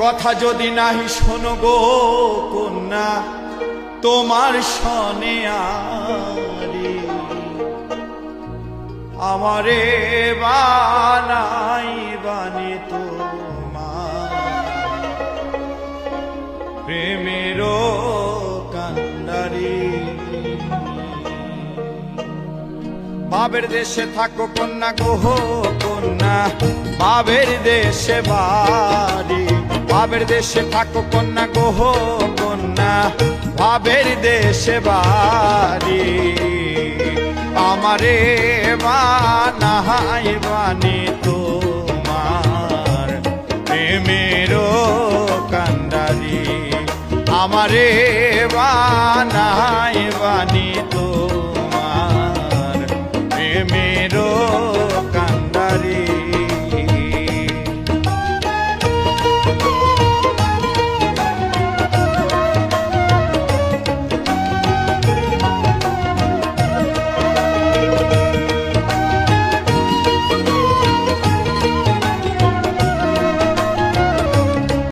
কথা যদি নাহি শোনো গো কন্যা, তোমার সনে আমারে বানাই বানি তোমার প্রেমের কান্দারি বাবের দেশে থাকো কন্যা গোহ কন্যা, বাবের দেশে বাড়ি। ভাবের দেশে থাকো কন্যা গোহ কন্যা, ভাবের দেশে বাড়ি। আমারে বানাহাই বানে তোমার প্রেমের কান্দারি আমারে বানাহাই বানে তোমার প্রেমের